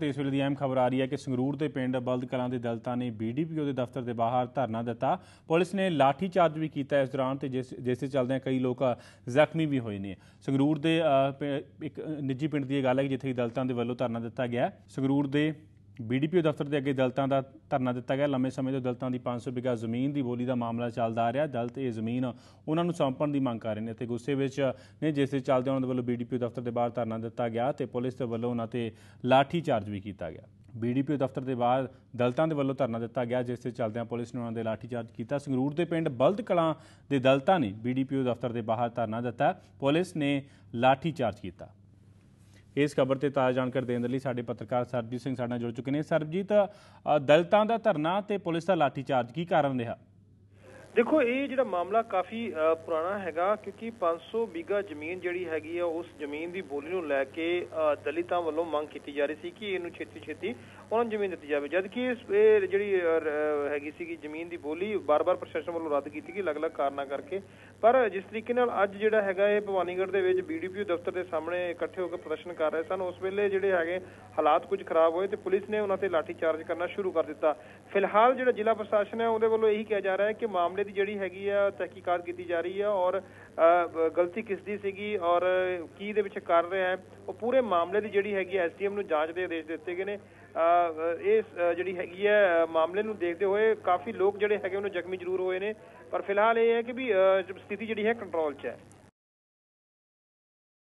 ਤੇ ਇਸ ਵੇਲੇ ਦੀ ਅਹਿਮ ਖਬਰ ਆ ਰਹੀ ਹੈ ਕਿ ਸੰਗਰੂਰ ਦੇ ਪਿੰਡ ਬਲਦ ਕਲਾਂ ਦੇ ਦਲਤਾਂ ਨੇ ਬੀਡੀਪੀਓ ਦੇ ਦਫ਼ਤਰ ਦੇ ਬਾਹਰ ਧਰਨਾ ਦਿੱਤਾ। ਪੁਲਿਸ ਨੇ ਲਾਠੀ ਚਾਰਜ ਵੀ ਕੀਤਾ ਇਸ ਦੌਰਾਨ ਤੇ ਜਿਸ ਜਿਸ ਦੇ ਚੱਲਦਿਆਂ ਕਈ ਲੋਕ ਜ਼ਖਮੀ ਵੀ ਹੋਏ ਨੇ। ਸੰਗਰੂਰ ਦੇ ਪ- ਇੱਕ ਨਿੱਜੀ ਪਿੰਡ ਦੀ ਇਹ ਗੱਲ ਹੈ ਕਿ ਜਿੱਥੇ ਕਿ ਦਲਤਾਂ ਦੇ ਵੱਲੋਂ ਧਰਨਾ ਦਿੱਤਾ ਗਿਆ ਸੰਗਰੂਰ ਦੇ ਬੀਡੀਪੀਓ ਦਫ਼ਤਰ ਦੇ ਅੱਗੇ ਦਲਤਾਂ ਦਾ ਧਰਨਾ ਦਿੱਤਾ ਗਿਆ। ਲੰਮੇ ਸਮੇਂ ਤੋਂ ਦਲਤਾਂ ਦੀ 500 ਬਿਗਾ ਜ਼ਮੀਨ ਦੀ ਬੋਲੀ ਦਾ ਮਾਮਲਾ ਚੱਲਦਾ ਆ ਰਿਹਾ। ਦਲਤ ਇਹ ਜ਼ਮੀਨ ਉਹਨਾਂ ਨੂੰ ਸੌਂਪਣ ਦੀ ਮੰਗ ਕਰ ਰਹੇ ਨੇ। ਤੇ ਗੁੱਸੇ ਵਿੱਚ ਨੇ, ਜਿਸ ਦੇ ਚੱਲਦੇ ਉਹਨਾਂ ਦੇ ਵੱਲੋਂ ਬੀਡੀਪੀਓ ਦਫ਼ਤਰ ਦੇ ਬਾਹਰ ਧਰਨਾ ਦਿੱਤਾ ਗਿਆ ਤੇ ਪੁਲਿਸ ਦੇ ਵੱਲੋਂ ਉਹਨਾਂ ਤੇ ਲਾਠੀ ਚਾਰਜ ਵੀ ਕੀਤਾ ਗਿਆ। ਬੀਡੀਪੀਓ ਦਫ਼ਤਰ ਦੇ ਬਾਹਰ ਦਲਤਾਂ ਦੇ ਵੱਲੋਂ ਧਰਨਾ ਦਿੱਤਾ ਗਿਆ, ਜਿਸ ਦੇ ਚੱਲਦਿਆਂ ਪੁਲਿਸ ਨੇ ਉਹਨਾਂ ਦੇ ਲਾਠੀਚਾਰਜ ਕੀਤਾ। ਸੰਗਰੂਰ ਦੇ ਪਿੰਡ ਬਲਦ ਕਲਾਂ ਦੇ ਦਲਤਾਂ ਨੇ ਬੀਡੀਪੀਓ ਦਫ਼ਤਰ ਦੇ ਬਾਹਰ ਧਰਨਾ ਦਿੱਤਾ। ਪੁਲਿਸ ਨੇ ਲਾਠੀਚਾਰਜ ਕੀਤਾ। ਇਸ ਖਬਰ ਤੇ ਤਾਜ਼ਾ ਜਾਣਕਾਰੀ ਦੇਣ ਦੇ ਲਈ ਸਾਡੇ ਪੱਤਰਕਾਰ ਸਰਬਜੀਤ ਸਿੰਘ ਸਾਡੇ ਨਾਲ ਜੁੜ ਚੁੱਕੇ ਨੇ। ਸਰਬਜੀਤ ਦਲਤਾਂ ਦਾ ਧਰਨਾ ਤੇ ਪੁਲਿਸ ਦਾ ਲਾਠੀਚਾਰਜ ਕੀ ਕਾਰਨ ਰਿਹਾ? ਦੇਖੋ ਇਹ ਜਿਹੜਾ ਮਾਮਲਾ ਕਾਫੀ ਪੁਰਾਣਾ ਹੈਗਾ ਕਿਉਂਕਿ 500 ਬੀਗਾ ਜ਼ਮੀਨ ਜਿਹੜੀ ਹੈਗੀ ਆ ਉਸ ਜ਼ਮੀਨ ਦੀ ਬੋਲੀ ਨੂੰ ਲੈ ਕੇ ਦਲਿਤਾਂ ਵੱਲੋਂ ਮੰਗ ਕੀਤੀ ਜਾ ਰਹੀ ਸੀ ਕਿ ਇਹਨੂੰ ਛੇਤੀ ਛੇਤੀ ਉਹਨਾਂ ਨੂੰ ਜ਼ਮੀਨ ਦਿੱਤੀ ਜਾਵੇ। ਜਦ ਕਿ ਇਹ ਜਿਹੜੀ ਅ, ਰ- ਹੈਗੀ ਸੀਗੀ ਜ਼ਮੀਨ ਦੀ ਬੋਲੀ ਬਾਰ-ਬਾਰ ਪ੍ਰਸ਼ਾਸਨ ਵੱਲੋਂ ਰੱਦ ਕੀਤੀ ਗਈ ਅਲੱਗ-ਅਲੱਗ ਕਾਰਨਾਂ ਕਰਕੇ। ਪਰ ਜਿਸ ਤਰੀਕੇ ਨਾਲ ਅੱਜ ਜਿਹੜਾ ਹੈਗਾ ਇਹ ਭਵਾਨੀਗੜ੍ਹ ਦੇ ਵਿੱਚ ਬੀਡੀਪੀਓ ਦਫ਼ਤਰ ਦੇ ਸਾਹਮਣੇ ਇਕੱਠੇ ਹੋ ਕੇ ਪ੍ਰਦਰਸ਼ਨ ਕਰ ਰਹੇ ਸਨ ਉਸ ਵੇਲੇ ਜਿਹੜੇ ਹੈਗੇ ਹਾਲਾਤ ਕੁਝ ਖਰਾਬ ਹੋਏ ਤੇ ਪੁਲਿਸ ਨੇ ਉਹਨਾਂ ਤੇ ਲਾਠੀ ਚਾਰਜ ਕਰਨਾ ਸ਼ੁਰੂ ਕਰ ਦਿੱਤਾ। ਫਿਲਹਾਲ ਜਿਹੜਾ ਜ਼ਿਲ੍ਹਾ ਪ੍ਰਸ਼ਾਸਨ ਹੈ ਉਹਦੇ ਵੱਲੋਂ ਇਹੀ ਕਿਹਾ ਜਾ ਰਿਹਾ ਹੈ ਕਿ ਮਾਮਲੇ ਦੀ ਜਿਹੜੀ ਹੈਗੀ ਆ ਤਹਿਕੀਕਾਤ ਕੀਤੀ ਜਾ ਰਹੀ ਹੈ ਔਰ ਗਲਤੀ ਕਿਸ ਦੀ ਸੀਗੀ ਔਰ ਕੀ ਦੇ ਵਿੱਚ ਕਰ ਰਿਹਾ ਹੈ ਉਹ ਪੂਰੇ ਮਾਮਲੇ ਦੀ ਜਿਹੜੀ ਹੈਗੀ ਐਸਡੀਐਮ ਨੂੰ ਜਾਂਚ ਦੇ ਆਦੇਸ਼ ਦਿੱਤੇ ਗਏ ਨੇ। ਅ, ਇਸ ਜਿਹੜੀ ਹੈਗੀ ਹੈ ਮਾਮਲੇ ਨੂੰ ਦੇਖਦੇ ਹੋਏ ਕਾਫੀ ਲੋਕ ਜਿਹੜੇ ਹੈਗੇ ਉਹਨੂੰ ਜ਼ਖਮੀ ਜ਼ਰੂਰ ਹੋਏ ਨੇ। ਪਰ ਫਿਲਹਾਲ ਇਹ ਹੈ ਕਿ ਵੀ ਸਥਿਤੀ ਜਿਹੜੀ ਹੈ ਕੰਟਰੋਲ 'ਚ ਹੈ।